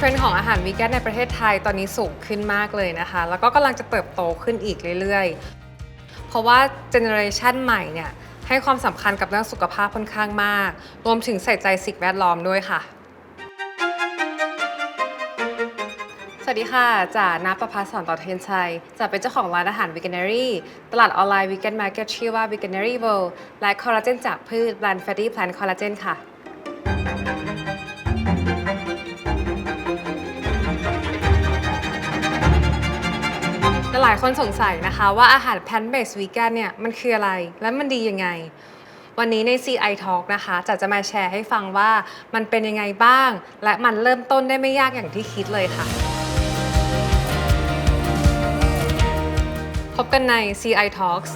เทรนด์ของอาหารวีแกนในประเทศไทยตอนนี้สูงขึ้นมากเลยนะคะ แล้วก็กำลังจะเติบโตขึ้นอีกเรื่อยๆ เพราะว่าเจเนอเรชันใหม่เนี่ยให้ความสำคัญกับเรื่องสุขภาพค่อนข้างมาก รวมถึงใส่ใจสิ่งแวดล้อมด้วยค่ะ สวัสดีค่ะจ่านาประภาสอนต่อเทยนชัยจ่าเป็นเจ้าของร้านอาหาร Veganery ตลาดออนไลน์ Vegan Market ชื่อว่า Veganery World และคอลลาเจนจากพืชแบรนด์ Fatty Plant Collagen ค่ะ หลายคนสงสัยนะคะว่าอาหารแพนเบสวีแกนเนี่ยมันคืออะไรและมันดียังไง วันนี้ใน CI Talk นะคะจะจะมาแชร์ให้ฟังว่ามันเป็นยังไงบ้าง และมันเริ่มต้นได้ไม่ยากอย่างที่คิดเลยค่ะ พบกันใน CI Talks